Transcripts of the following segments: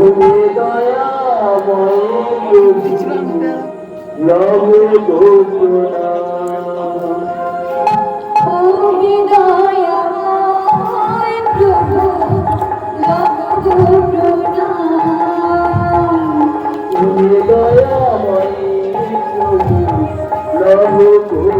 তুমি দয়াময় লবে দোষনা তুমি দয়াময় প্রভু লবে দোষনা তুমি দয়াময় প্রভু লবে দোষনা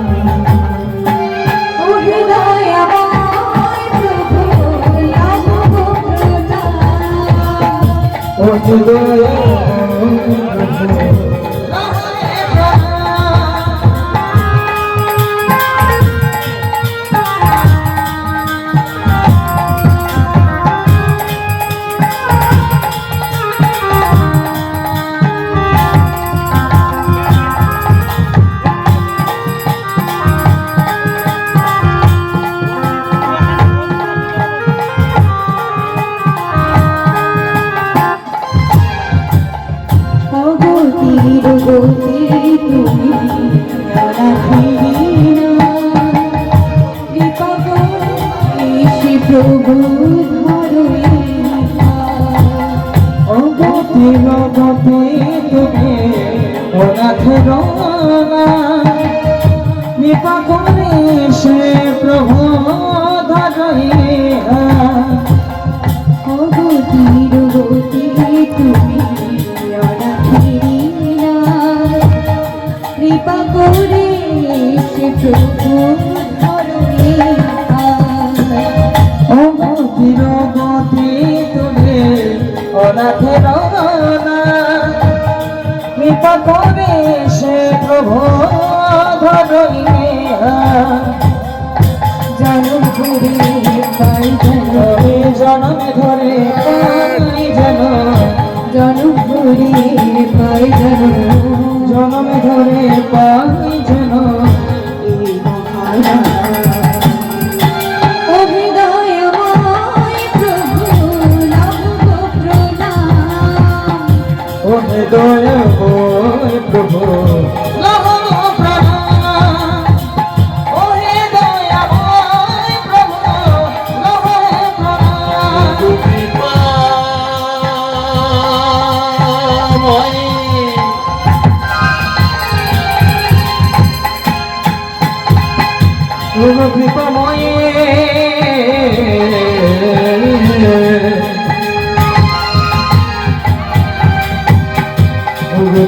জনম প্রভু অগতি নগতি তুমি অনাথ রঙা কৃপা করে সে প্রভু ধরিয়া অগতির গতি তুমি কৃপা করে সে প্রভু অনাথ রঙা কৃপা করে সে প্রভু ধরিয়া জনম পাই যেন জনমে ধরে পাই যেন জনম পাই যেন জনমে ধরে পাই যেন এই মহারাজ।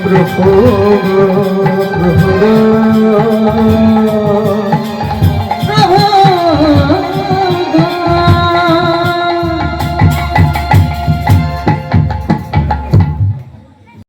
প্রভু প্রভু